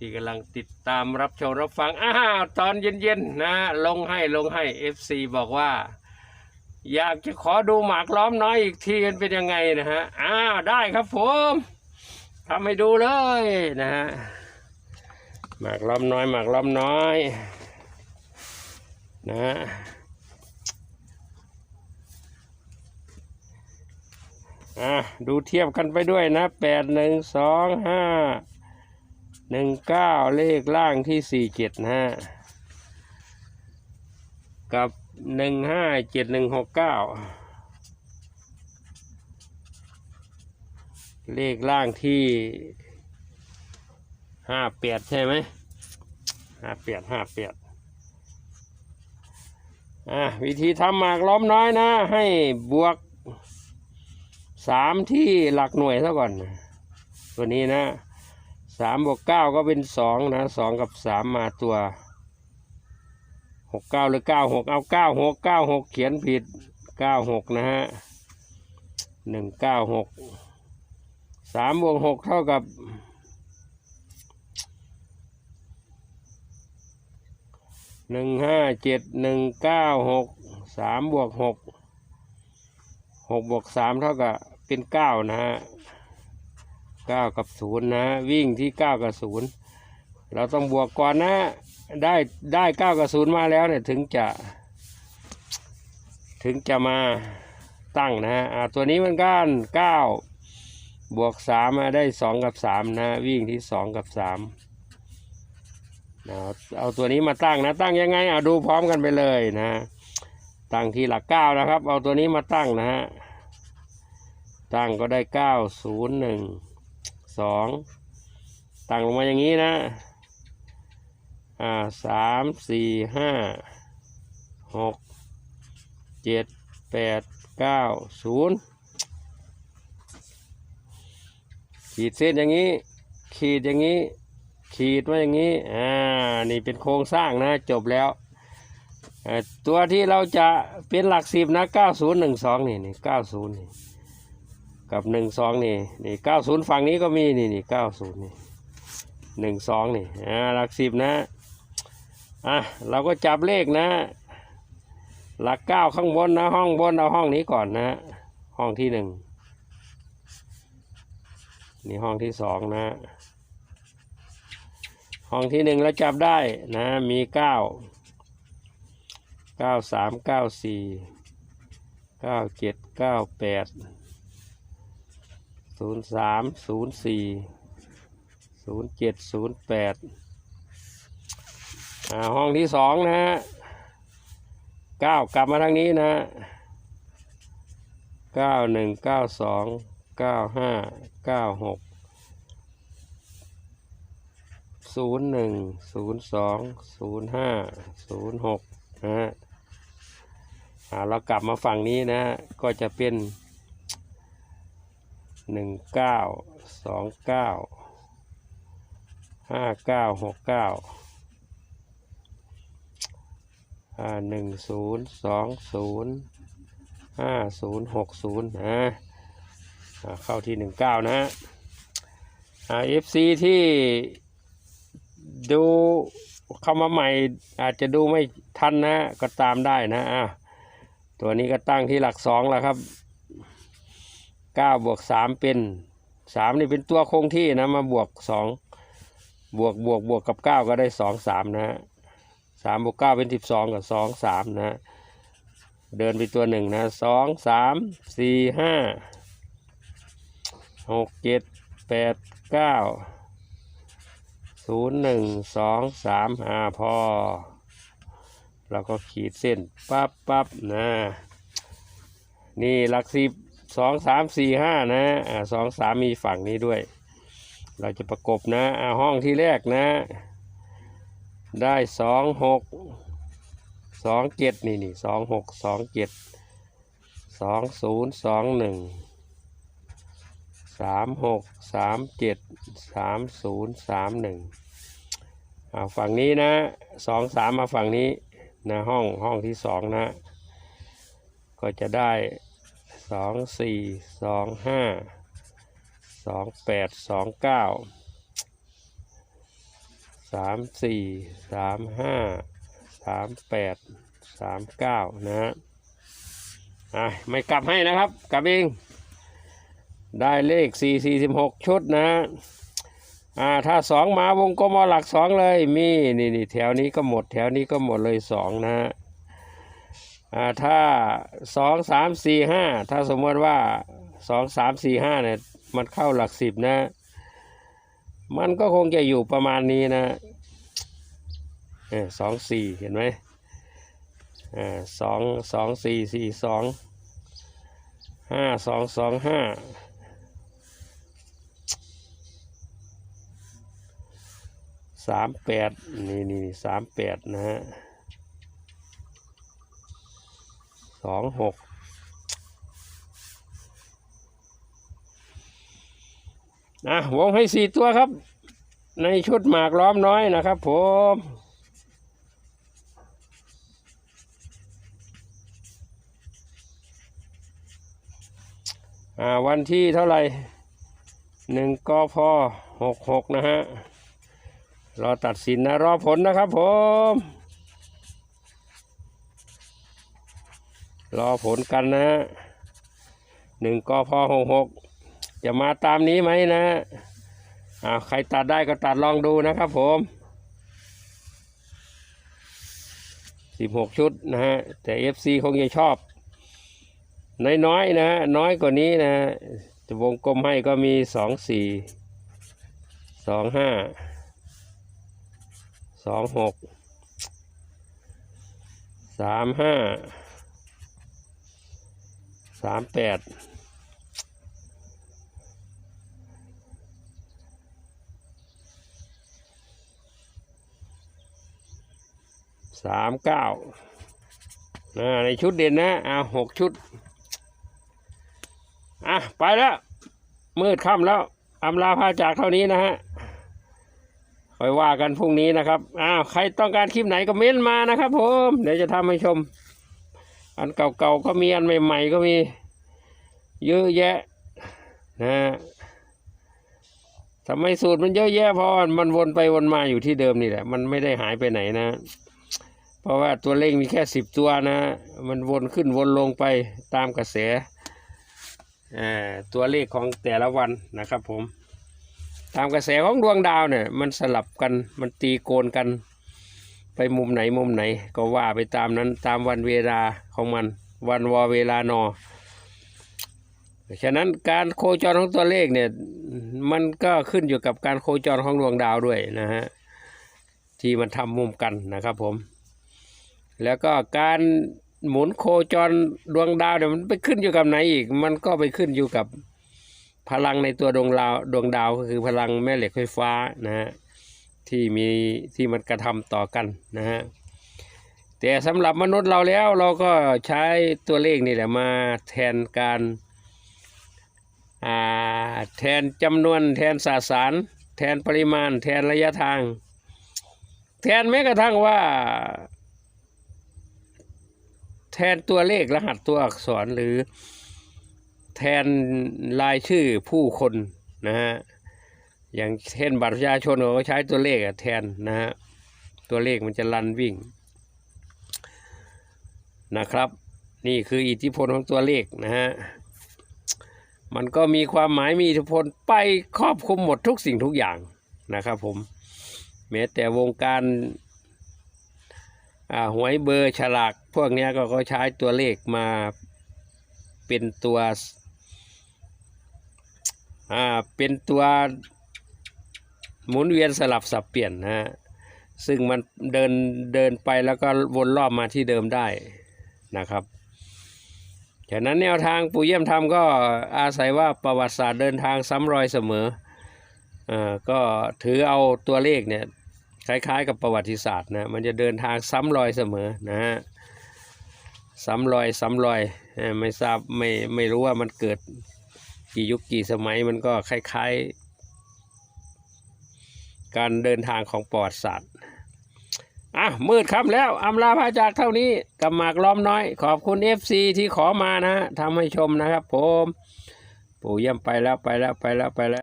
ที่กำลังติดตามรับชมรับฟัง อ้าวตอนเย็นๆนะลงให้ลงให้ FC บอกว่า อยากจะขอดูหมากล้อมน้อยอีกทีมันเป็นยังไงนะฮะ อ้าวได้ครับผมทำให้ดูเลยนะฮะหมากล้อมน้อย หมากล้อมน้อยนะฮะอะดูเทียบกันไปด้วยนะแปดหนึ่งสองห้า หนึ่งเก้าเลขล่างที่สี่เจ็ดนะฮะกับหนึ่งห้าเจ็ดหนึ่งหกเก้าเลขล่างที่ห้าแปดใช่ไหมห้าแปดห้าแปดอะวิธีทำหมากล้อมน้อยนะ ให้บวกสามที่หลักหน่วยซะก่อน ตัวนี้นะ สามบวกเก้าก็เป็นสองนะสองกับสามมาตัวหกเก้าหรือเก้าหกเอาเก้าหกเก้าหกเขียนผิดเก้าหกนะฮะหนึ่งเก้าหกสามบวกหกเท่ากับหนึ่งห้าเจ็ดหนึ่งเก้าหกสามบวกหกหกบวกสามเท่ากับเป็นเก้านะฮะ เก้ากับศูนย์นะวิ่งที่เก้ากับศูนย์เราต้องบวกก่อนนะได้ได้เก้ากับศูนย์มาแล้วเนี่ยถึงจะ ถึงจะมาตั้งนะฮะอ่าตัวนี้มันกันเก้าบวกสามมาได้สองกับสามนะวิ่งที่สองกับสามนะเอาตัวนี้มาตั้งนะตั้งยังไงเอะดูพร้อมกันไปเลยนะ ตั้งที่หลักเก้านะครับ เอาตัวนี้มาตั้งนะฮะตั้งก็ได้เก้าศูนย์หนึ่ง สองตั้งลงมาอย่างนี้นะ อ่าสามสี่ห้าหกเจ็ดแปดเก้าศูนย์ขีดเส้นอย่างนี้ ขีดอย่างนี้ ขีดไว้อย่างนี้ อ่า นี่เป็นโครงสร้างนะ จบแล้วตัวที่เราจะเป็นหลักสิบนะเก้าศูนย์หนึ่งสองนี่นี่เก้าศูนย์นี่ กับหนึ่งสองนี่นี่เก้าศูนย์ฝั่งนี้ก็มีนี่นี่เก้าศูนย์นี่หนึ่งสองนี่อ่าหลักสิบนะอะเราก็จับเลขนะ หลักเก้าข้างบนนะ ห้องบนเอาห้องนี้ก่อนนะ ห้องที่หนึ่งนี่ห้องที่สองนะ ห้องที่หนึ่งเราจับได้นะมีเก้าเก้าสามเก้าสี่เก้าเจ็ดเก้าแปด ศูนย์สามศูนย์สี่ศูนย์เจ็ดศูนย์แปดอ่าห้องที่สองนะฮะเก้ากลับมาทางนี้นะเก้าหนึ่งเก้าสองเก้าห้าเก้าหกศูนย์หนึ่งศูนย์สองศูนย์ห้าศูนย์หกนะฮะอ่าเรากลับมาฝั่งนี้นะ ก็จะเป็น หนึ่งเก้าสองเก้าห้าเก้าหกเก้าห้าหนึ่งศูนย์สองศูนย์ห้าศูนย์หกศูนย์นะอ่าเข้าที่หนึ่งเก้านะฮะเอฟซีที่ดูเข้ามาใหม่อาจจะดูไม่ทันนะก็ตามได้นะอะตัวนี้ก็ตั้งที่หลักสองแล้วครับ เก้าบวกสามเป็นสามนี่เป็นตัวคงที่นะมาบวกสองบวกบวกบวกกับเก้าก็ได้สองสามนะฮะสามบวกเก้าเป็นสิบสองกับสองสามนะเดินไปตัวหนึ่งนะสองสามสี่ห้าหกเจ็ดแปดเก้าศูนย์หนึ่งสองสามอ่าพอเราก็ขีดเส้นปั๊บปั๊บนะ นี่หลักสิบ สองสามสี่ห้านะอ่าสองสามมีฝั่งนี้ด้วย เราจะประกบนะอ่าห้องที่แรกนะ ได้สองหกสองเจ็ดนี่นี่สองหกสองเจ็ดสองศูนย์สองหนึ่งสามหกสามเจ็ดสามศูนย์สามหนึ่งอ่าฝั่งนี้นะสองสามมาฝั่งนี้นะห้องห้องที่สองนะ ก็จะได้ สองสี่สองห้าสองแปดสองเก้าสามสี่สามห้าสามแปดสามเก้านะฮะอะไม่กลับให้นะครับ กลับเอง ได้เลขสี่สี่สิบหกชุดนะฮะอ่าถ้าสองมาวงกลมเอาหลักสองเลยมีนี่นี่แถวนี้ก็หมดแถวนี้ก็หมดเลยสองนะฮะ ถ้าสองสามสี่ห้าถ้าสมมติว่าสองสามสี่ห้าเนี่ยมันเข้าหลักสิบนะ มันก็คงจะอยู่ประมาณนี้นะเออสองสี่เห็นไหมอ่าสองสองสี่สี่สองห้าสองสองห้าสามแปดนี่นี่สามแปดนะฮะ สองหกอะวงให้สี่ตัวครับ ในชุดหมากล้อมน้อยนะครับผมอ่าวันที่เท่าไหร่หนึ่งกพหกหกนะฮะ รอตัดสินนะ รอผลนะครับผม รอผลกันนะฮะหนึ่งกพหกหกจะมาตามนี้ไหมนะอ่าใครตัดได้ก็ตัดลองดูนะครับผมสิบหกชุดนะฮะ แต่ FC คงจะชอบ น้อยๆนะฮะ น้อยกว่านี้นะฮะจะวงกลมให้ก็มีสองสี่สองห้าสองหกสามห้า สามแปดสามเก้านะในชุดเด่นนะเอาหกชุด อะ ไปแล้ว มืดค่ำแล้วอำลาพาจากเท่านี้นะฮะค่อยว่ากันพรุ่งนี้นะครับ อ้าว ใครต้องการคลิปไหนก็เม้นมานะครับผม เดี๋ยวจะทำให้ชม อันเก่าๆก็มีอันใหม่ๆก็มีเยอะแยะนะทำไมสูตรมันเยอะแยะเพราะมันวนไปวนมาอยู่ที่เดิมนี่แหละ มันไม่ได้หายไปไหนนะ เพราะว่าตัวเลขมีแค่สิบตัวนะ มันวนขึ้นวนลงไปตามกระแสตัวเลขของแต่ละวันนะครับผม ตามกระแสของดวงดาวเนี่ย มันสลับกันมันตีโกนกัน ไปมุมไหนมุมไหน ก็ว่าไปตามนั้นตามวันเวลาของมัน วันวอเวลานอฉะนั้นการโคจรของตัวเลขเนี่ยมันก็ขึ้นอยู่กับการโคจรของดวงดาวด้วยนะฮะที่มันทำมุมกันนะครับผม แล้วก็การหมุนโคจรดวงดาวเนี่ยมันไปขึ้นอยู่กับไหนอีก มันก็ไปขึ้นอยู่กับพลังในตัวดวงดาวดวงดาวก็คือพลังแม่เหล็กไฟฟ้านะฮะ ที่มีที่มันกระทำต่อกันนะฮะแต่สำหรับมนุษย์เราแล้วเราก็ใช้ตัวเลขนี่แหละมาแทนการแทนจำนวนแทนสสาร แทนปริมาณ แทนระยะทาง แทนแม้กระทั่งว่า แทนตัวเลขรหัสตัวอักษรหรือแทนรายชื่อผู้คนนะฮะ อย่างเช่นบัตรประชาชนเขาใช้ตัวเลขอะแทนนะฮะตัวเลขมันจะรันวิ่งนะครับ นี่คืออิทธิพลของตัวเลขนะฮะมันก็มีความหมายมีอิทธิพลไปครอบคลุมหมดทุกสิ่งทุกอย่างนะครับผมแม้แต่วงการหวยเบอร์ฉลากพวกนี้ก็เขาใช้ตัวเลขมาเป็นตัว อ่า เป็นตัว หมุนเวียนสลับสับเปลี่ยนนะฮะซึ่งมันเดินเดินไปแล้วก็วนรอบมาที่เดิมได้นะครับฉะนั้นแนวทางปู่เยี่ยมทำก็อาศัยว่าประวัติศาสตร์เดินทางซ้ำรอยเสมออ่าก็ถือเอาตัวเลขเนี่ยคล้ายๆ กับประวัติศาสตร์นะมันจะเดินทางซ้ำรอยเสมอนะฮะซ้ำรอยซ้ำรอยไม่ทราบไม่ไม่รู้ว่ามันเกิดกี่ยุคกี่สมัยมันก็คล้าย ๆ การเดินทางของปอดสัตว์อะมืดค่ำแล้วอำลาพาจากเท่านี้กับหมากล้อมน้อย ขอบคุณ FC ที่ขอมานะฮะทำให้ชมนะครับผม ปู่เยี่ยมไปแล้วไปแล้วไปแล้วไปแล้ว